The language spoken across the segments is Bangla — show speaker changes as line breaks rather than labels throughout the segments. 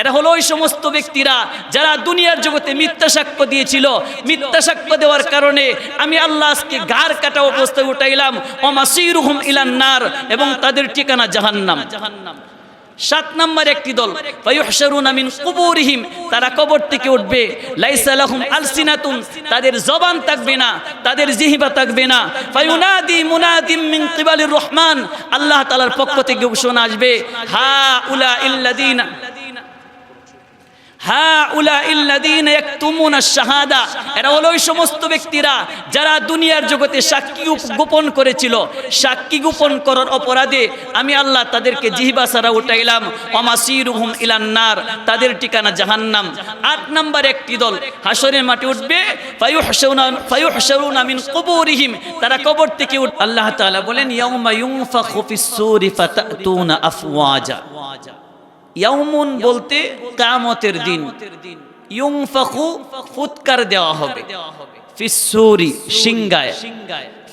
এটা হলো ওই সমস্ত ব্যক্তিরা যারা দুনিয়ার জগতে মিথ্যা সাক্ষ্য দিয়েছিল। মিথ্যা সাক্ষ্য দেওয়ার কারণে আমি আল্লাহ আজকে গার কাটা অবস্থায় উঠাইলাম। অমাসিরুহুম ইলান্নার এবং তাদের ঠিকানা জাহান্নাম। জাহান্নাম সাত নম্বর একটি দল মিন কুবুরিহিম, তারা কবর থেকে উঠবে। লাইসা লাহুম আলসিনাতুন, তাদের জবান থাকবে না, তাদের জিহিবা থাকবে না। ফায়ুনাদি মুনাদিম মিন কিবালির রহমান, আল্লাহ তাআলার পক্ষ থেকে ঘোষণা আসবে হা উলা ইল্লাযিনা হা উলা ইল্লাযীনা ইয়াকতুমুনা শাহাদা। এরা হলো ওই সমস্ত ব্যক্তিরা যারা দুনিয়ার জগতে সাক্ষী গোপন করেছিল। সাক্ষী গোপন করার অপরাধে আমি আল্লাহ তাদেরকে জিহবা সারা উঠাইলাম। অমাসিরুহুম ইলান্নার, তাদের ঠিকানা জাহান্নাম। আট নাম্বার একটি দল হাসরের মাঠে উঠবে। মিন কুবুরিহিম। তারা কবর থেকে উঠ আল্লাহ তাআলা বলেন, ইয়াউমা ইউনফাখু ফিস-সূরি ফাতাতুনা আফওয়াজা। ইয়াউমুন বলতে কামতের দিন। ইউংফাখু ফুৎকার দেওয়া হবে। ফিসুরি সিংগায়।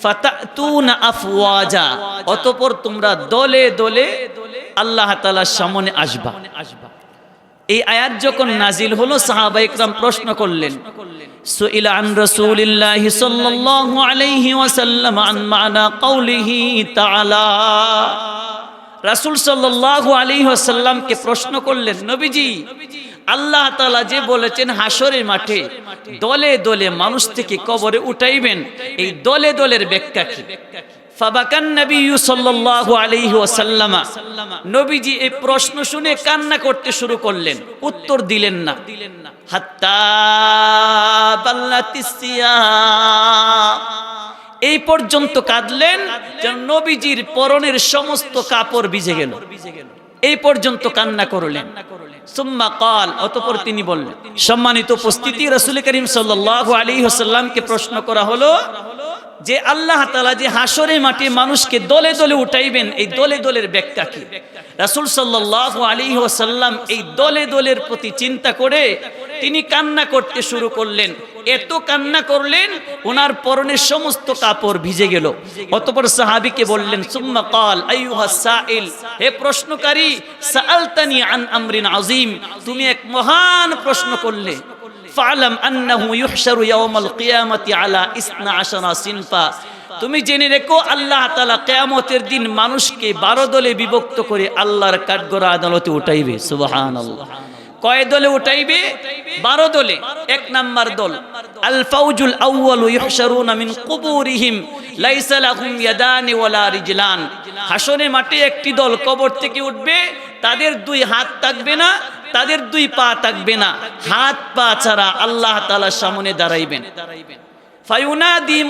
ফাতাতুনা আফওয়াজা। অতঃপর তোমরা দলে দলে আল্লাহ তাআলার সামনে আসবা। এই আয়াত যখন নাজিল হলো, সাহাবা ইকরাম প্রশ্ন করলেন, সুইল আন রাসূলিল্লাহি সাল্লাল্লাহু আলাইহি ওয়াসাল্লাম আন মানা কওলিহি তাআলা। রাসূল সাল্লাল্লাহু আলাইহি ওয়াসাল্লামকে প্রশ্ন করলেন, নবীজি, আল্লাহ তাআলা যে বলেছেন হাসরের মাঠে দলে দলে মানুষ থেকে কবরে উঠাইবেন, এই দলে দলের ব্যাখ্যা কি? আলাইহি নবীজি এই প্রশ্ন শুনে কান্না করতে শুরু করলেন, উত্তর দিলেন না। হাত্তা। এই পর্যন্ত কাঁদলেন যেন নবীজির পরনের সমস্ত কাপড় ভিজে গেল। এই পর্যন্ত কান্না করলেন। তিনি বললেন, সম্মানিত উপস্থিতি, রসুল করিম সাল্লাল্লাহু আলাইহি ওয়াসাল্লামকে প্রশ্ন করা হলো যে আল্লাহ তাআলা যে হাসরে মাঠে মানুষকে দলে দলে উঠাইবেন, এই দলে দলের ব্যাখ্যা কি? রাসূল সাল্লাহ আলাইহি ওয়াসাল্লাম এই দলে দলের প্রতি চিন্তা করে তিনি কান্না করতে শুরু করলেন। এত কান্না করলেন, ওনার পরনের সমস্ত কাপড় ভিজে গেল। অতঃপর সাহাবীকে বললেন, সুম্মা কাল সাইল হে প্রশ্নকারী, সাআলতানি আন আমরিন আযীম, তুমি এক মহান প্রশ্ন করলে। ফালাম আন্নাহু ইউহশারু ইয়াওমাল কিয়ামাতি আলা ইসনা আশারা সিনফা, তুমি জেনে রেখো, আল্লাহ তাআলা কিয়ামতের দিন মানুষকে 12 দলে বিভক্ত করে আল্লাহর কাঠগড়া আদালতে উঠাইবে। সুবহানাল্লাহ। কয় দলে উঠাইবে? 12 দলে। এক নাম্বার দল। আল ফাউজুল আউয়ালু ইউহশারুনা মিন কুবুরিহিম লাইসা লাহুম ইয়াদানি ওয়ালা রিজলান। হাসনে মাঠে একটি দল কবর থেকে উঠবে, তাদের দুই হাত থাকবে না, তাদের দুই পা থাকবে না। হাত পা ছাড়া আল্লাহ তাআলার সামনে দাঁড়াইবেন।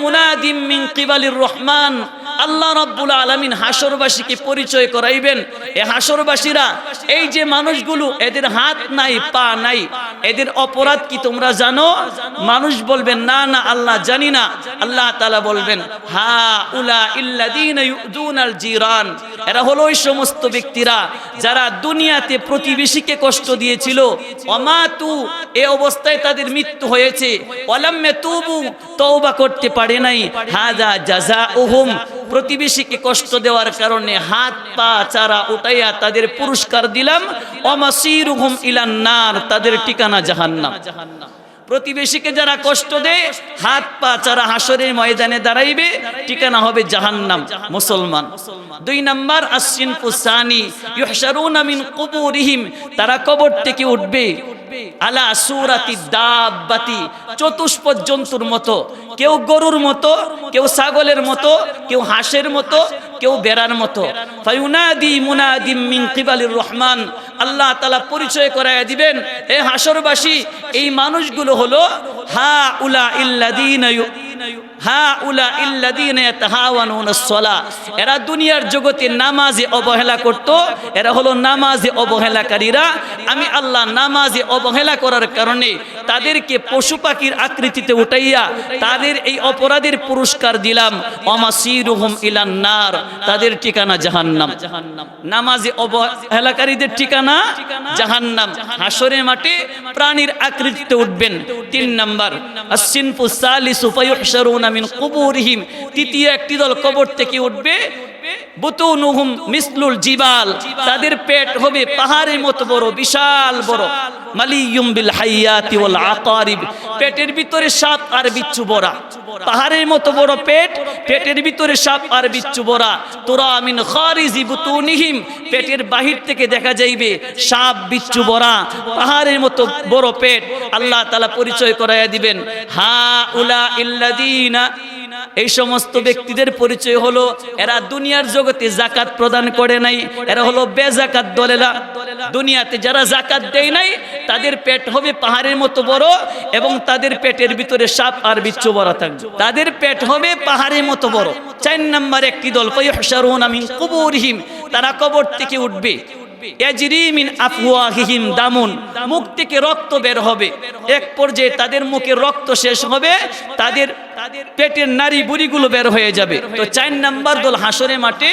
মুনাদিম মিন কিবালির রহমান। আল্লাহ রাব্বুল আলামিন হাসরবাসীকে পরিচয় করাইবেন। এই হাসরবাসীরা এই যে মানুষগুলো, এদের হাত নাই, পা নাই, এদের অপরাধ কি তোমরা জানো? মানুষ বলবেন না না, আল্লাহ জানি না। আল্লাহ তাআলা বলবেন, হা উলা ইউযুনাল জিরান। এরা হলো ওই সমস্ত ব্যক্তিরা যারা দুনিয়াতে প্রতিবেশীকে কষ্ট দিয়েছিল। অমাতু, এ অবস্থায় তাদের মৃত্যু হয়েছে। অলাম্মে তুবু, তওবা করতে পারে নাই। হাজা জাজা ওহুম প্রতিবেশীকে কষ্ট দেওয়ার কারণে হাত পা, চারা উঠাইয়া তাদের পুরস্কার দিলাম। অমাসিরুহুম ইলান্নার তাদের ঠিকানা জাহান্নাম। প্রতিবেশীকে যারা কষ্ট দেয়, হাত পা চারা হাসরের ময়দানে দাঁড়াইবে, ঠিকানা হবে জাহান্নাম, মুসলমান। দুই নাম্বার আসিন পুসানি ইউহশারুনা মিন তারা কবর থেকে উঠবে, আলা সুরাতি চতুষ্পদ জন্তুর মতো, কেউ গরুর মতো, কেউ ছাগলের মতো, কেউ হাঁসের মতো, কেউ বেড়ার মতো। ফায়ুনাদি মুনাদিম মিন কিবালির রহমান, আল্লাহ তাআলা পরিচয় করায় দিবেন, এ হাসরবাসী, এই মানুষগুলো হলো হা উলা ইল্লাযীনা ইউ- এরা দুনিয়ার জগতে নামাজে অবহেলা করত, এরা হলো নামাজে অবহেলাকারীরা। আমি আল্লাহ নামাজে অবহেলা করার কারণে তাদেরকে পশু পাখির আকৃতিতে উঠাইয়া তাদের এই অপরাধের পুরস্কার দিলাম। অমাসিরুহুম ইলান নার, তাদের ঠিকানা জাহান্নাম। নামাজে অবহেলাকারীদের ঠিকানা জাহান্নাম। হাসরের মাঠে প্রাণীর আকৃতিতে উঠবেন। তিন নাম্বার আসিনফু সালিসু ফায়ুহশারুনা মিন কুবুরহিম তৃতীয় একটি দল কবর থেকে উঠবে বুতুনুহুম মিসলুল জিবাল। তাদের পেট হবে পাহাড়ের মতো বড়, বিশাল বড়। মালিয়ুম বিল হাইয়াতি ওয়াল আকারিব। পেটের ভিতরে সাপ আর বিচ্ছু বড়া। পাহাড়ের মতো বড় পেট, পেটের ভিতরে সাপ আর বিচ্ছু বড়া। তোরা মিন খারিজি বুতুনিহিম। পেটের বাহির থেকে দেখা যাইবে সাপ, বিচ্ছু বড়া। পাহাড়ের মতো বড় পেট। আল্লাহ তাআলা পরিচয় করাইয়া দিবেন হা উলা ইল্লাদিনা এই সমস্ত ব্যক্তিদের পরিচয় হলো, এরা দুনিয়ার জগতে জাকাত প্রদান করে নাই, এরা হলো বেজাকাত দলেলা দুনিয়াতে যারা জাকাত দেয় নাই, তাদের পেট হবে পাহাড়ের মতো বড় এবং তাদের পেটের ভিতরে সাপ আর বিচ্ছু বড় থাকবে। তাদের পেট হবে পাহাড়ের মতো বড়। চার নাম্বার একটি দল মিন কুবুরহিম। তারা কবর থেকে উঠবে। ইয়াজরি মিন আফওয়াহিহিম দামুন, মুখ থেকে রক্ত বের হবে। এক পর্যায়ে তাদের মুখে রক্ত শেষ হবে, তাদের পেটের নারী বুড়িগুলো বের হয়ে যাবে। তো চার নাম্বার দল হাসরে মাঠে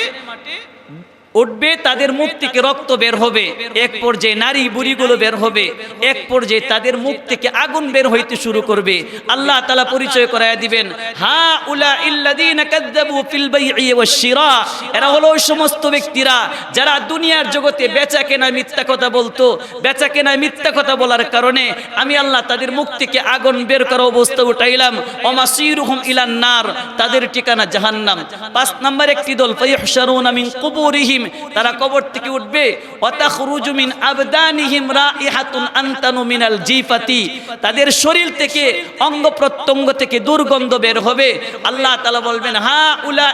উঠবে, তাদের মুখ থেকে রক্ত বের হবে। এক পর্যায়ে নারী বুড়িগুলো বের হবে। এক পর্যায়ে তাদের মুখ থেকে আগুন বের হইতে শুরু করবে। আল্লাহ তালা পরিচয় করায় দিবেন, হা উলা শিরা এরা হলো ওই সমস্ত ব্যক্তিরা যারা দুনিয়ার জগতে বেচা কেনা মিথ্যা কথা বলতো। বেচা কেনা মিথ্যা কথা বলার কারণে আমি আল্লাহ তাদের মুখ থেকে আগুন বের করা অবস্থা উঠাইলাম। অমাসিরুহুম ইলান নার তাদের ঠিকানা জাহান্নাম। পাঁচ নাম্বার একটি দল ফায়ুহশারুনা মিন কুবুরিহিম তারা কবর থেকে উঠবে। তাদের শরীর থেকে অঙ্গ প্রত্যঙ্গ থেকে দুর্গন্ধ বের হবে। আল্লাহ তাআলা বলবেন হা উলা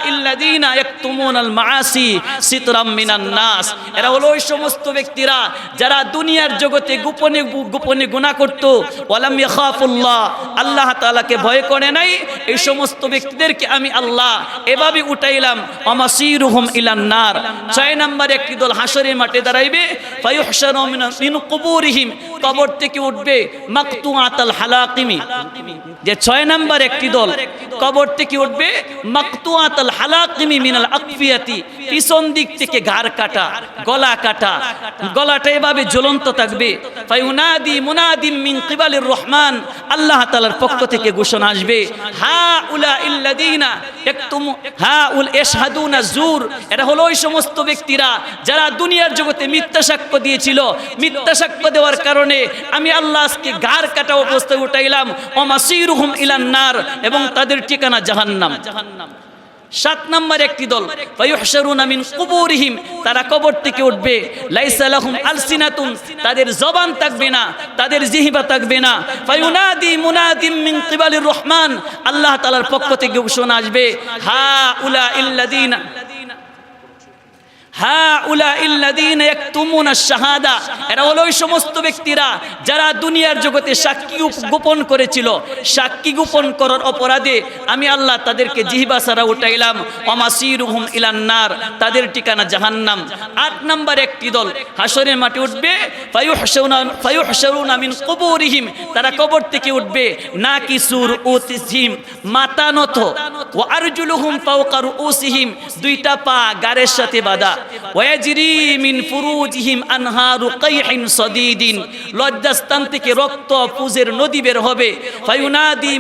এরা হলো ওই সমস্ত ব্যক্তিরা যারা দুনিয়ার জগতে গোপনে গোপনে গুনাহ করত। ওয়ালাম ইয়াখাফুল্লাহ, আল্লাহ তাআলাকে ভয় করে নাই। এই সমস্ত ব্যক্তিদেরকে আমি আল্লাহ এভাবে উঠাইলাম। অমাসিরুহুম ইলান নার। ছয় নাম্বার একটি দল হাসরের মাঠে দাঁড়াইবে কবর থেকে উঠবে হালাকিমি। যে ছয় নাম্বার একটি দল কবর থেকে উঠবে হালাকিমি মিনাল আকফিয়াতি, পিছন দিক থেকে ঘাড় কাটা, গলা কাটা। গলাটা এভাবে জ্বলন্ত থাকবে। ফায়ুনাদি মুনাদিম মিন রহমান, আল্লাহ তাআলার পক্ষ থেকে ঘোষণা আসবে হা উলা ইল্লাযীনা একতুম হা উল ইশহাদুনা জুর। এটা হলো ওই সমস্ত ব্যক্তিরা যারা দুনিয়ার জগতে মিথ্যা সাক্ষ্য দিয়েছিল, মিথ্যা সাক্ষ্য দেওয়ার কারণে আমি আল্লাহ আজকে গার কাটা অবস্থায় উঠাইলাম, অমাসিরুহুম ইলান নার এবং তাদের ঠিকানা জাহান্নাম। জাহান্নাম সাত নাম্বার একটি দল কুবুরিহিম, তারা কবর থেকে উঠবে। তাদের জবান থাকবে না, তাদের জিহিবা থাকবে না। আল্লাহ তাআলার পক্ষ থেকে ঘোষণা আসবে হা উলা ইল্লাযীন ইয়াকতুমুনা শাহাদা। সমস্ত ব্যক্তিরা যারা দুনিয়ার জগতে সাক্ষী গোপন করেছিল। সাক্ষী গোপন করার অপরাধে আমি আল্লাহ তাদেরকে সারা উঠাইলাম। অমাসিরুহুম ইলান নার, তাদের ঠিকানা জাহান্নাম। আট একটি দল উঠবে। তারা কবর থেকে উঠবে। নাকিসুর উতিসিম মাথা নত ও আরজুলুহুম দুইটা পা গারের সাথে বাঁধা। ওয়াজরি মিন ফুরুজিহিম আনহারু কাইহিন সদীদিন। লজ্জাস্থান থেকে রক্ত পুজের নদী বের হবে। ফায়ুনাদি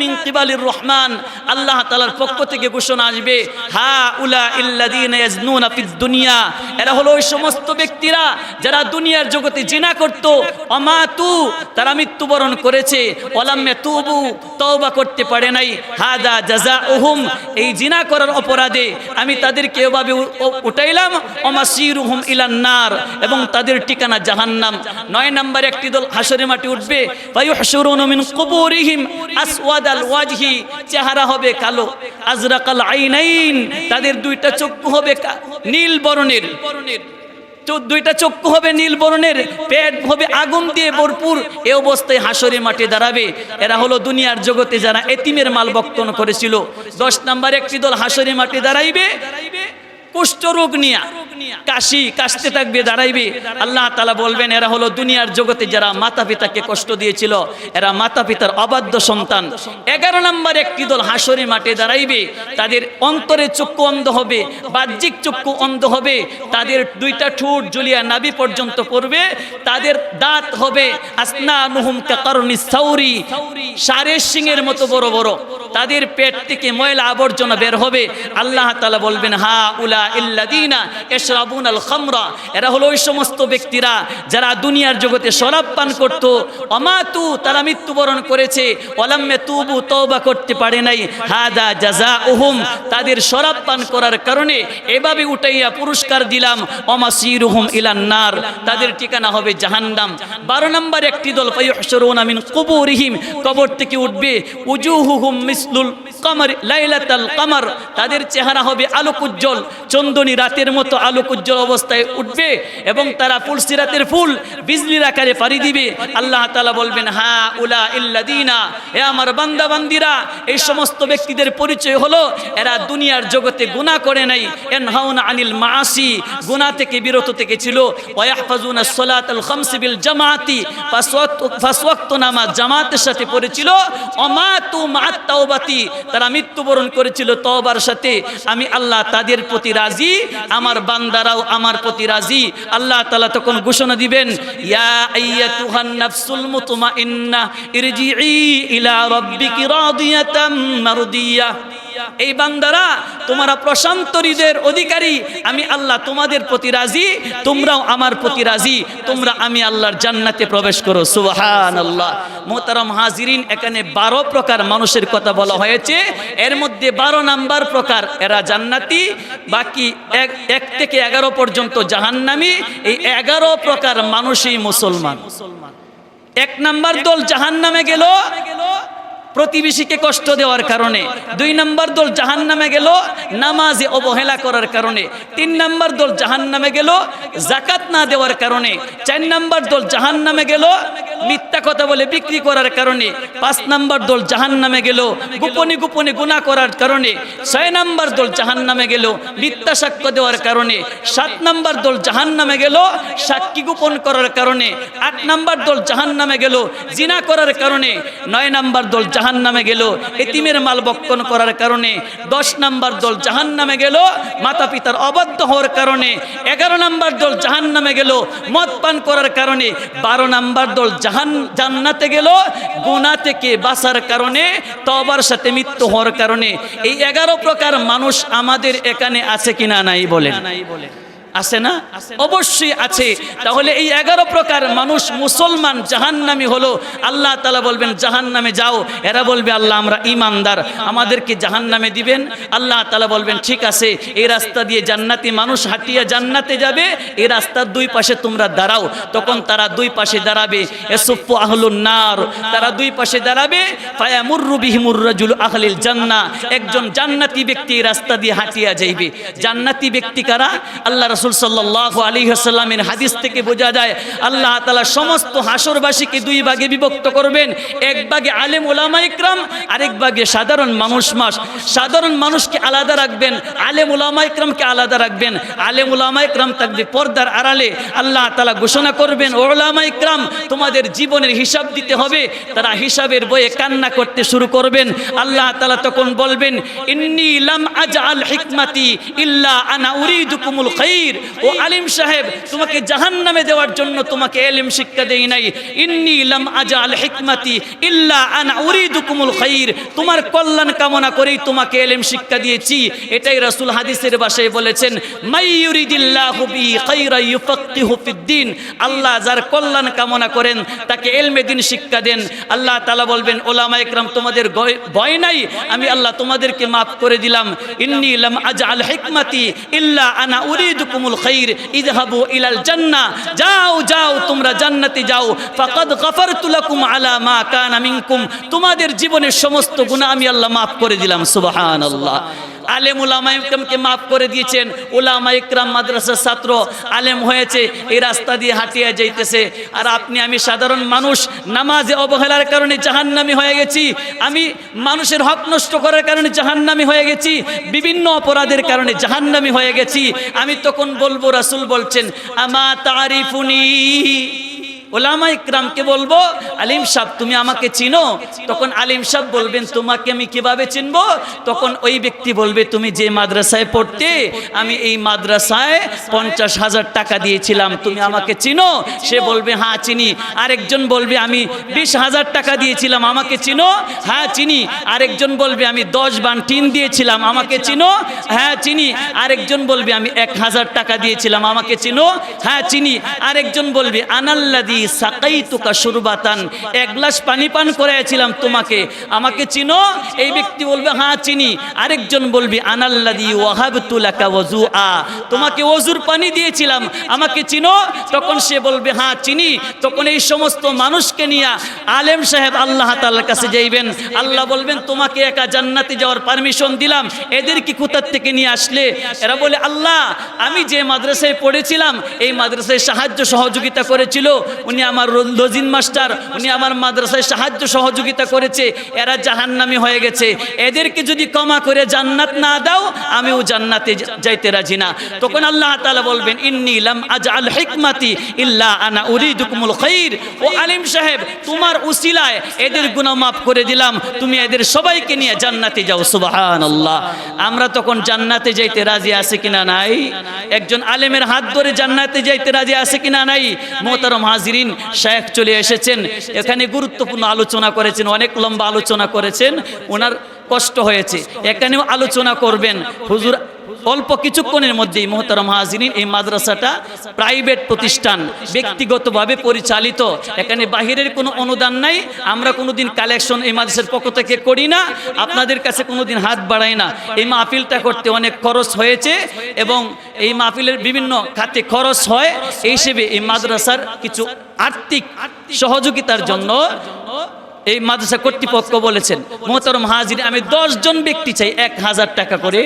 মিন কিবালির রহমান। আল্লাহ তাআলার পক্ষ থেকে ঘোষণা আসবে, হা উলা ইল্লাযীনা ইয়াজনুনা ফিদ দুনিয়া। এরা হলো ওই সমস্ত ব্যক্তিরা যারা দুনিয়ার জগতে জিনা করত। অমাতু, তারা মৃত্যুবরণ করেছে। ওলাম্মে তুবু তওবা করতে পারে নাই। হাদা জাযাউহুম, এই জিনা করার অপরাধে আমি তাদেরকে এভাবে উঠাইলাম। অমাসিরুহুম ইলান নার, এবং তাদের ঠিকানা জাহান্নাম। নয় নাম্বার একটি দল হাসরে মাটি উঠবে। ফায়ুহশুরুনা মিন কুবুরিহিম, আসওয়াদাল ওয়াজহি, চেহারা হবে কালো। আজরাকাল আইনাইন, তাদের দুইটা চক্ষু হবে নীল বর্ণের। চো- দুইটা চক্ষু হবে নীল বরণের, পেট হবে আগুন দিয়ে ভরপুর। এ অবস্থায় হাসরে মাঠে দাঁড়াবে। এরা হলো দুনিয়ার জগতে যারা এতিমের মাল বক্তন করেছিল। দশ নাম্বার একটি দল হাসরে মাঠে দাঁড়াইবে। কুষ্ঠরোগ নিয়া কাশি, কাশতে থাকবে, দাঁড়াইবে। আল্লাহ তালা বলবেন, এরা হলো দুনিয়ার জগতে যারা মাতা পিতাকে কষ্ট দিয়েছিল, এরা মাতা পিতার অবাধ্য সন্তান। এগারো নম্বর একটি দল হাসরে মাঠে দাঁড়াইবে, তাদের অন্তরে চক্ষু অন্ধ হবে, বাহ্যিক চক্ষু অন্ধ হবে, তাদের দুইটা ঠোঁট জুলিয়া নাবি পর্যন্ত পড়বে, তাদের দাঁত হবে আসনা নুহুম কারণি সাউরি, সারের সিংয়ের মতো বড় বড়। তাদের পেট থেকে ময়লা আবর্জনা বের হবে। আল্লাহ তালা বলবেন, হা উলা ইল্লাদিনা এসরাবুন আল খামরা এরা হলো ওই সমস্ত ব্যক্তিরা যারা দুনিয়ার জগতে শরাব পান করত। অমাতু তারা মৃত্যুবরণ করেছে। অলাম্মে তুবু তওবা করতে পারে নাই। হাদা জাজা উহুম তাদের শরাব পান করার কারণে এভাবে উঠাইয়া পুরস্কার দিলাম। অমাসিরুহুম ইলান্নার তাদের ঠিকানা হবে জাহান্নাম। বারো নম্বর একটি দল ফাইহশরুনা মিন কুবুরিহিম। কবর থেকে উঠবে। উজুহুহুম মিসলুল কমর, লাইলাতাল কমর, তাদের চেহারা হবে আলোক উজ্জ্বল চন্দনী রাতের মতো আলোক উজ্জ্বল অবস্থায় উঠবে এবং তারা ফুলসিরাতের ফুল বিজলির আকারে পাড়ি দিবে। আল্লাহ তাআলা বলবেন, হা উলা ইল্লাদিনা হে আমার বান্দা, বান্দিরা, এই সমস্ত ব্যক্তিদের পরিচয় হলো, এরা দুনিয়ার জগতে গুনাহ করে নাই। এনহাউনা আনিল মাসি গুনাহ থেকে বিরত থেকে ছিল ওয়াহফাজুনা সলাতাল খামস বিল জামাতি পাঁচ ওয়াক্ত পাঁচ ওয়াক্ত নামাজ জামাতের সাথে পড়েছিল। অমাতু মাত তাওবাতি, তারা মৃত্যুবরণ করেছিল তওবার সাথে। আমি আল্লাহ তাদের প্রতি রাজি, আমার বান্দারাও আমার প্রতি রাজি। আল্লাহ তালা তখন ঘোষণা দিবেন, ইয়া ইলা রাব্বিকি রাদিয়াতাম মারদিয়া। এই বান্দারা, তোমরা প্রশান্ত হৃদয়ের অধিকারী। আমি আল্লাহ তোমাদের প্রতি রাজি, তোমরাও আমার প্রতি রাজি। তোমরা আমি আল্লাহর জান্নাতে প্রবেশ করো। সুবহান আল্লাহ মোতারাম হাজিরিন, এখানে বারো প্রকার মানুষের কথা বলা হয়েছে। এর মধ্যে বারো নাম্বার প্রকার, এরা জান্নাতি, বাকি এক এক থেকে এগারো পর্যন্ত জাহান্নামি। এই এগারো প্রকার মানুষই মুসলমান মুসলমান। এক নাম্বার দল জাহান্নামে গেল। প্রতিবেশীকে কষ্ট দেওয়ার কারণে। দুই নম্বর দল জাহান নামে গেল নামাজে অবহেলা করার কারণে। তিন নম্বর দল জাহান নামে গেল জাকাত না দেওয়ার কারণে। চার নম্বর দল জাহান নামে গেল মিথ্যা কথা বলে বিক্রি করার কারণে। পাঁচ নম্বর দল জাহান নামে গেল গোপনে গোপনে গুণা করার কারণে। ছয় নম্বর দল জাহান নামে গেল মিথ্যা সাক্ষ্য দেওয়ার কারণে। সাত নম্বর দল জাহান নামে গেল সাক্ষী গোপন করার কারণে। আট নম্বর দল জাহান নামে গেল জিনা করার কারণে। নয় নম্বর দল জাহান নামে গেল, এতিমের মাল বক্ষণ করার কারণে দশ নাম্বার দল জাহান নামে গেল মাতা পিতার অবাধ্য হওয়ার কারণে এগারো নাম্বার দল জাহান নামে গেল, মদ পান করার কারণে বারো নাম্বার দল জাহান, জান্নাতে গেল গোনা থেকে বাঁচার কারণে তবার সাথে মৃত্যু হওয়ার কারণে। এই এগারো প্রকার মানুষ আমাদের এখানে আছে কিনা নাই বলেন। আছে না? অবশ্যই আছে। তাহলে এই এগারো প্রকার মানুষ মুসলমান, জাহান্নামি হলো। আল্লাহ তালা বলবেন, জাহান্নামে যাও। এরা বলবে, আল্লাহ, আমরা ইমানদার আমাদেরকে জাহান্নামে দিবেন। আল্লাহ তালা বলবেন, ঠিক আছে, এই রাস্তা দিয়ে জান্নাতি মানুষ হাঁটিয়া জান্নাতে যাবে। এই রাস্তার দুই পাশে তোমরা দাঁড়াও। তখন তারা দুই পাশে দাঁড়াবে। এসুফ আহলুন নার। তারা দুই পাশে দাঁড়াবে। ফায়ামুররু বিহিমুর রাজুল আহলিল জান্না একজন জান্নাতি ব্যক্তি রাস্তা দিয়ে হাঁটিয়া যাইবে। জান্নাতি ব্যক্তি কারা? আল্লাহ রাসূল সাল্লাল্লাহু আলাইহি ওয়াসাল্লামের হাদিস থেকে বোঝা যায়, আল্লাহ তালা সমস্ত হাসরবাসীকে দুই ভাগে বিভক্ত করবেন। এক ভাগে আলেম ওলামা ইকরাম, আরেক ভাগে সাধারণ মানুষ মাস। সাধারণ মানুষকে আলাদা রাখবেন, আলেম ওলামা ইকরামকে আলাদা রাখবেন। আলেম ওলামা ইকরাম থাকবে পর্দার আড়ালে। আল্লাহ তালা ঘোষণা করবেন ওলামা ইকরাম, তোমাদের জীবনের হিসাব দিতে হবে। তারা হিসাবের বইয়ে কান্না করতে শুরু করবেন। আল্লাহ তালা তখন বলবেন, ইন্নী লাম আজআল হিকমাতি ইল্লা আনা উরিদুকুমুল খাইর। ও আলিম সাহেব, তোমাকে জাহান্নামে দেওয়ার জন্য তোমাকে এলিম শিক্ষা দেই নাই। ইন্নী লাম আজআল হিকমাতি ইল্লা আনা উরিদুকুমুল খাইর। তোমার কল্যাণ কামনা করেই তোমাকে এলিম শিক্ষা দিয়েছি। এটাই রাসূল হাদিসের ভাষায় বলেছেন, মাই ইউরিদিল্লাহু বি খাইরা ইউফাক্কিহু ফিদ্দিন। আল্লাহ যার কল্যাণ কামনা করেন, তাকে এলমে দিন শিক্ষা দেন। আল্লাহ তাআলা বলবেন, ওলামা ইকরাম তোমাদের ভয় নাই? আমি আল্লাহ তোমাদেরকে মাফ করে দিলাম। ইন্নী লাম আজআল হিকমাতি ইল্লা আনা উরিদুকুমুল খৈর ইজহাবু ইলাল জান্না, যাও যাও, তোমরা জান্নাতে যাও। ফাকাদ গফারতু লাকুম আলা মা কানা মিনকুম। তোমাদের জীবনের সমস্ত গুনাহ আমি আল্লাহ মাফ করে দিলাম, সুবহানাল্লাহ। আলেম উলামা ইকরামকে মাফ করে দিয়েছেন। উলামা ইকরাম মাদ্রাসার ছাত্র, আলেম হয়েছে, এই রাস্তা দিয়ে হাঁটিয়ে যাইতেছে। আর আপনি, আমি সাধারণ মানুষ, নামাজে অবহেলার কারণে জাহান্নামি হয়ে গেছি। আমি মানুষের হক নষ্ট করার কারণে জাহান্নামি হয়ে গেছি। বিভিন্ন অপরাধের কারণে জাহান্নামি হয়ে গেছি। আমি তখন বলব, রাসুল বলছেন, আমা তারিফুনি ওলামা ইকরামকে বলব, আলিম সাহেব, তুমি আমাকে চিনো? তখন আলিম সাহেব বলবেন, তোমাকে আমি কীভাবে চিনবো? তখন ওই ব্যক্তি বলবে, তুমি যে মাদ্রাসায় পড়তে, আমি এই মাদ্রাসায় পঞ্চাশ হাজার টাকা দিয়েছিলাম, তুমি আমাকে চিনো? সে বলবে হ্যাঁ চিনি। আরেকজন বলবে, আমি বিশ হাজার টাকা দিয়েছিলাম, আমাকে চিনো? হ্যাঁ চিনি। আরেকজন বলবে, আমি দশ বান টিন দিয়েছিলাম, আমাকে চিনো? হ্যাঁ চিনি। আরেকজন বলবে, আমি এক হাজার টাকা দিয়েছিলাম, আমাকে চিনো? হ্যাঁ চিনি। আরেকজন বলবে আনাল্লাদি সাকাই তুকা সুরবাতান এক গ্লাস পানি পান করেছিলাম তোমাকে। আমাকে চিনো, এই ব্যক্তি বলবে হ্যাঁ চিনি। আরেকজন বলবে আনাল্লাদি ওয়াহাব তুলাকা ওজু আ তোমাকে ওজুর পানি দিয়েছিলাম, আমাকে চিনো। তখন সে বলবে হ্যাঁ চিনি। তখন এই সমস্ত মানুষকে নিয়ে আলেম সাহেব আল্লাহ তাআলার কাছে যাইবেন। আল্লাহ বলবেন, তোমাকে একা জান্নাতে যাওয়ার পারমিশন দিলাম। এদের কি কোথার থেকে নিয়ে আসলে? এরা বলে, আল্লাহ, আমি যে মাদ্রাসায় পড়েছিলাম, এই মাদ্রাসায় সাহায্য সহযোগিতা করেছিল। উনি আমার লজিন মাস্টার, উনি আমার মাদ্রাসায় সাহায্য সহযোগিতা করেছে, এরা জাহান্নামি হয়ে গেছে। এদেরকে যদি ক্ষমা করে জান্নাত না দাও, আমিও জান্নাতে যাইতে রাজি না। তখন আল্লাহ তাআলা বলবেন, ইন্নী লাম আজআল হিকমাতি ইল্লা আনা উরিদুকুমুল খাইর। ও আলিম সাহেব, তোমার উসিলায় এদের গুনাহ মাফ করে দিলাম। তুমি এদের সবাইকে নিয়ে জান্নাতে যাও, সুবহানাল্লাহ। আমরা তখন জান্নাতে যাইতে রাজি আছে কিনা নাই? একজন আলেমের হাত ধরে জান্নাতে যাইতে রাজি আছে কিনা নাই? মোহতারম হাজিরিন শেখ চলে এসেছেন। এখানে গুরুত্বপূর্ণ আলোচনা করেছেন অনেক লম্বা আলোচনা করেছেন। ওনার কষ্ট হয়েছে। এখানেও আলোচনা করবেন। হুজুর অল্প কিছুক্ষণের মধ্যেই মোহতারম হাজিরিন এই মাদ্রাসাটা প্রাইভেট প্রতিষ্ঠান, ব্যক্তিগতভাবে পরিচালিত। এখানে বাহিরের কোনো অনুদান নাই। আমরা কোনোদিন কালেকশন এই মাদ্রাসার পক্ষ থেকে করি না। আপনাদের কাছে কোনোদিন হাত বাড়াই না। এই মাহফিলটা করতে অনেক খরচ হয়েছে এবং এই মাহফিলের বিভিন্ন খাতে খরচ হয়। এই হিসেবে এই মাদ্রাসার কিছু আর্থিক সহযোগিতার জন্য এই মাদ্রাসা কর্তৃপক্ষ বলেছেন, মোহতরম হাজির, আমি জন ব্যক্তি চাই, এক হাজার টাকা করে।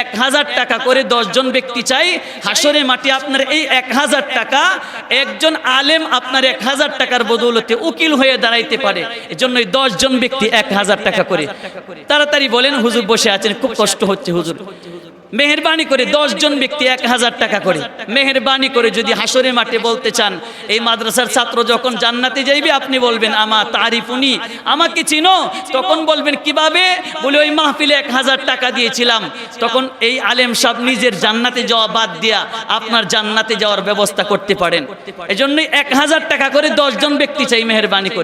এক হাজার টাকা করে জন ব্যক্তি চাই। হাসরে মাটি আপনার এই এক হাজার টাকা, একজন আলেম আপনার এক হাজার টাকার বদৌলতে উকিল হয়ে দাঁড়াইতে পারে। এজন্যই জন ব্যক্তি এক হাজার টাকা করে। তাড়াতাড়ি বলেন, হুজুর বসে আছেন, খুব কষ্ট হচ্ছে, হুজুর। মেহরবানি করে জন ব্যক্তি এক হাজার টাকা করে। মেহরবানি করে যদি হাসরে মাঠে বলতে চান, এই মাদ্রাসার ছাত্র যখন জান্নাতে যাইবে, আপনি বলবেন, আমা তারিফুনি, আমাকে চিনো? তখন বলবেন, কীভাবে? বলে, ওই মাহফিলে এক হাজার টাকা দিয়েছিলাম। তখন এই আলেম সাহেব নিজের জান্নাতে যাওয়া বাদ দিয়া আপনার জান্নাতে যাওয়ার ব্যবস্থা করতে পারেন। এজন্যই এক হাজার টাকা করে জন ব্যক্তি চাই মেহরবানি করে।